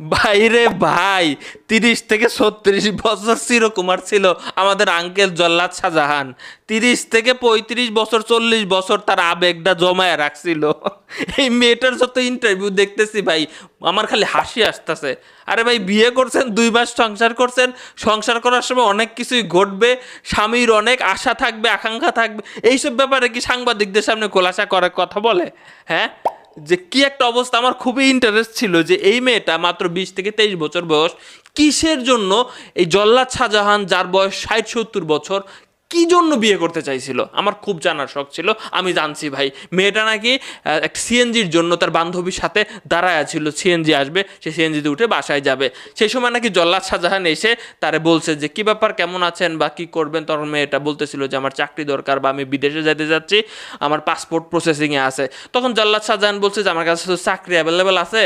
বাইরে ভাই, তিরিশ থেকে ছত্রিশ বছর চিরকুমার ছিল আমাদের আঙ্কেল জল্লাদ শাহজাহান। তিরিশ থেকে পঁয়ত্রিশ বছর, চল্লিশ বছর তার আবেগটা জমায় রাখছিল। এই মেয়েটার যত ইন্টারভিউ দেখতেছি ভাই, আমার খালি হাসি আসতেছে। আরে ভাই, বিয়ে করছেন, দুই মাস সংসার করছেন, সংসার করার সময় অনেক কিছুই ঘটবে, স্বামীর অনেক আশা থাকবে, আকাঙ্ক্ষা থাকবে। এইসব ব্যাপারে কি সাংবাদিকদের সামনে খোলাসা করার কথা বলে? হ্যাঁ? যে কি একটা অবস্থা, আমার খুবই ইন্টারেস্ট ছিল যে এই মেয়েটা মাত্র বিশ থেকে তেইশ বছর বয়স কিসের জন্য এই জল্লাদ শাহজাহান, যার বয়স ষাট সত্তর বছর কি জন্য বিয়ে করতে চাইছিল? আমার খুব জানার শখ ছিল। আমি জানছি ভাই, মেয়েটা নাকি একটা সিএনজির জন্য তার বান্ধবীর সাথে দাঁড়ায় ছিল সিএনজি আসবে, সে সিএনজিতে উঠে বাসায় যাবে। সেই সময় নাকি জল্লাদ শাহজাহান এসে তারে বলছে যে, কি ব্যাপার, কেমন আছেন বা কি করবেন? তখন মেয়েটা বলতেছিল যে, আমার চাকরি দরকার বা আমি বিদেশে যেতে যাচ্ছি, আমার পাসপোর্ট প্রসেসিংয়ে আছে। তখন জল্লাদ শাহজাহান বলছে যে, আমার কাছে তো চাকরি অ্যাভেলেবেল আছে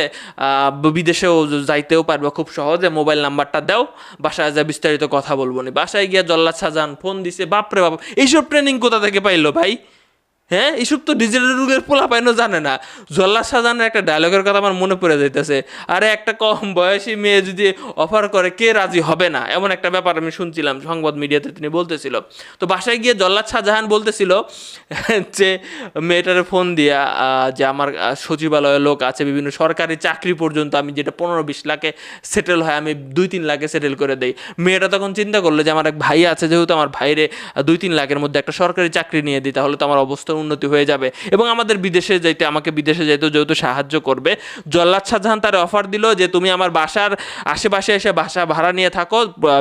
বিদেশেও যাইতেও পারব খুব সহজে, মোবাইল নাম্বারটা দাও, বাসায় যা বিস্তারিত কথা বলব নি। বাসায় গিয়ে জল্লাদ শাহজাহান ফোন দিছে বাপরে বাপ এইসব ট্রেনিং কোথা থেকে পাইলো ভাই? হ্যাঁ এইসব তো ডিজিটাল যুগের পোলা পাইনো জানে না। জল্লা সাজানের একটা ডায়লগের কথা আমার মনে পড়ে যাইতেছে। আরে, একটা কম বয়সী মেয়ে যদি অফার করে, কে রাজি হবে না? এমন একটা ব্যাপার আমি শুনছিলাম সংবাদ মিডিয়াতে তিনি বলতেছিল। তো বাসায় গিয়ে জল্লাদ শাহজাহান বলতেছিল যে, মেয়েটারে ফোন দিয়া যে আমার সচিবালয়ের লোক আছে, বিভিন্ন সরকারি চাকরি পর্যন্ত আমি যেটা পনেরো বিশ লাখে সেটেল হয়, আমি দুই তিন লাখে সেটেল করে দেই। মেয়েটা তখন চিন্তা করল যে, আমার এক ভাই আছে, যেহেতু আমার ভাইরে দুই তিন লাখের মধ্যে একটা সরকারি চাকরি নিয়ে দিই, তাহলে তো আমার অবস্থার উন্নতি হয়ে যাবে। এবং আমাদের বিদেশে যাইতে, আমাকে বিদেশে যাইতেও যেহেতু সাহায্য করবে। জল্লাদ শাহজাহান তার অফার দিল যে, তুমি আমার বাসার আশেপাশে এসে বাসা ভাড়া নিয়ে থাকো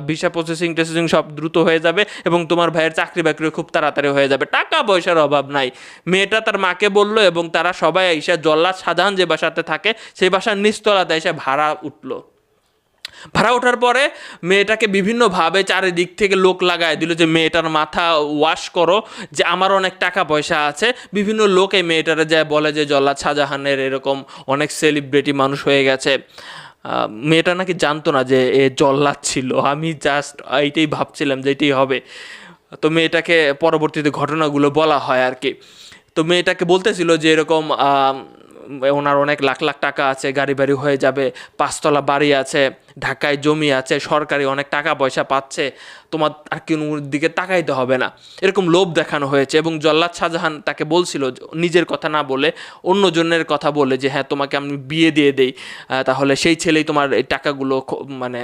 ভিসা প্রসেসিং টেসেসিং সব দ্রুত হয়ে যাবে এবং তোমার ভাইয়ের চাকরি বাকরি খুব তাড়াতাড়ি হয়ে যাবে। টাকা পয়সার অভাব নাই। মেয়েটা তার মাকে বলল এবং তারা সবাই এসে জল্লাদ শাহজাহান যে বাসাতে থাকে, সেই বাসার নিচতলাতে এসে ভাড়া উঠল। ভাড়া ওঠার পরে মেয়েটাকে বিভিন্নভাবে চারিদিক থেকে লোক লাগায় দিল যে, মেয়েটার মাথা ওয়াশ করো, যে আমার অনেক টাকা পয়সা আছে। বিভিন্ন লোক মেয়েটারে যায় বলে যে, জল্লাদ শাহজাহানের এরকম অনেক সেলিব্রিটি মানুষ হয়ে গেছে। মেয়েটা নাকি জানতো না যে, এ জল্লাদ ছিল। আমি জাস্ট এইটাই ভাবছিলাম যে, এটাই হবে। তো মেয়েটাকে পরবর্তীতে ঘটনাগুলো বলা হয় আর কি। তো মেয়েটাকে বলতেছিল যে, এরকম ওনার অনেক লাখ লাখ টাকা আছে, গাড়ি বাড়ি হয়ে যাবে, পাঁচতলা বাড়ি আছে, ঢাকায় জমি আছে, সরকারি অনেক টাকা পয়সা পাচ্ছে, তোমার আর কোনো দিকে তাকাইতে হবে না। এরকম লোভ দেখানো হয়েছে এবং জল্লাদ শাহজাহান তাকে বলছিল নিজের কথা না বলে অন্যজনের কথা বলে যে হ্যাঁ তোমাকে আমি বিয়ে দিয়ে দেই তাহলে সেই ছেলেই তোমার এই টাকাগুলো মানে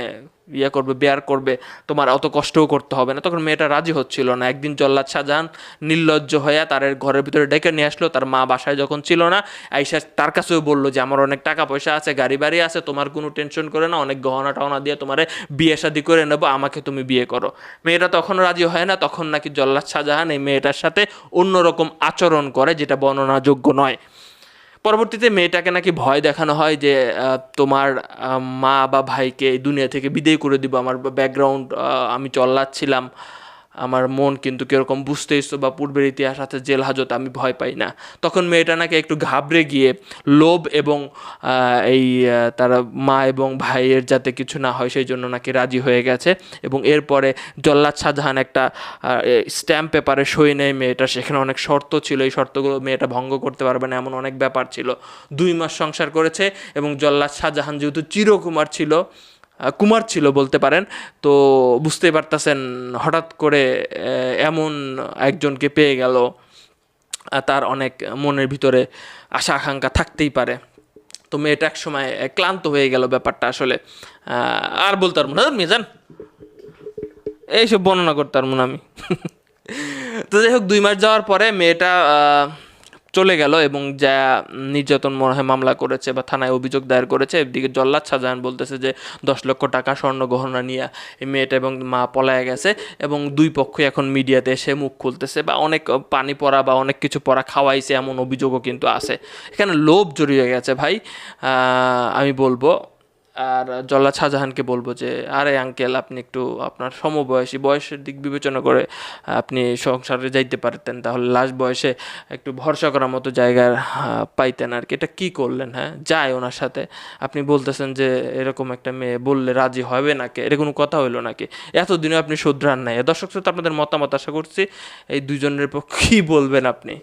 ইয়ে করবে, বেয়ার করবে, তোমার অত কষ্টও করতে হবে না। তখন মেয়েটা রাজি হচ্ছিল না। একদিন জল্লাদ শাহজাহান নির্লজ্জ হয়ে তার ঘরের ভিতরে ডেকে নিয়ে আসলো। তার মা বাসায় যখন ছিল না আইসা তার কাছেও বলল যে, আমার অনেক টাকা পয়সা আছে, গাড়ি বাড়ি আছে, তোমার কোনো টেনশন করে না, অনেক গহনা টহনা দিয়ে তোমারে বিয়ে শাদি করে নেব, আমাকে তুমি বিয়ে করো। মেয়েটা তখন রাজি হয় না, তখন নাকি জল্লাদ শাহজাহান এই মেয়েটার সাথে অন্যরকম আচরণ করে, যেটা বর্ণনাযোগ্য নয়। পরবর্তীতে মেয়েটাকে নাকি ভয় দেখানো হয় যে তোমার মা বা ভাইকে দুনিয়া থেকে বিদায় করে দিব, আমার ব্যাকগ্রাউন্ড আমি চল্লাচ্ছিলাম। আমার মন কিন্তু কীরকম বুঝতে বুঝতেইছো বা পূর্বের ইতিহাস আছে, জেল, হাজত আমি ভয় পাই না। তখন মেয়েটা নাকি একটু ঘাবড়ে গিয়ে লোভ এবং এই তার মা এবং ভাইয়ের যাতে কিছু না হয় সেই জন্য নাকি রাজি হয়ে গেছে এবং এরপরে জল্লাদ শাহজাহান একটা স্ট্যাম্প পেপারে সই নেয় মেয়েটা। সেখানে অনেক শর্ত ছিল, এই শর্তগুলো মেয়েটা ভঙ্গ করতে পারবে না, এমন অনেক ব্যাপার ছিল। দুই মাস সংসার করেছে এবং জল্লাদ শাহজাহান যেহেতু চিরকুমার ছিল কুমার ছিল বলতে পারেন। তো বুঝতেই পারতেছেন, হঠাৎ করে এমন একজনকে পেয়ে গেল তার অনেক মনের ভিতরে আশা, আকাঙ্ক্ষা থাকতেই পারে। তো মেয়েটা এক সময় ক্লান্ত হয়ে গেল ব্যাপারটা আসলে। আর বলতে পারব না। যান এইসব বর্ণনা করতে পারব না আমি। তো যাই হোক, দুই মাস যাওয়ার পরে মেয়েটা চলে গেল এবং যা নির্যাতন মনে হয় মামলা করেছে বা থানায় অভিযোগ দায়ের করেছে, এদিকে জল্লাদ শাহজাহান বলতেছে যে দশ লক্ষ টাকা স্বর্ণ গহনা নিয়ে এই মেয়েটা এবং মা পলায় গেছে এবং দুই পক্ষই এখন মিডিয়াতে এসে মুখ খুলতেছে বা অনেক পানি পড়া বা অনেক কিছু পড়া খাওয়াইছে এমন অভিযোগও কিন্তু আছে। এখানে লোভ জড়িয়ে গেছে ভাই আমি বলব আর জল্লাদ শাহজাহানকে বলব যে আরে আঙ্কেল আপনি একটু আপনার সমবয়সী বয়সের দিক বিবেচনা করে আপনি সংসারে যাইতে পারতেন। তাহলে লাস্ট বয়সে একটু ভরসা করার মতো জায়গায় আহ, পাইতেন আর কি এটা কী করলেন হ্যাঁ? যায় ওনার সাথে। আপনি বলতেছেন যে এরকম একটা মেয়ে বললে রাজি হবে নাকি? এটা কোনো কথা হইল নাকি? এতদিনে আপনি শুধরান নাই। দর্শক শ্রোতা আপনাদের মতামত আশা করছি এই দুজনের পক্ষে কী বলবেন আপনি।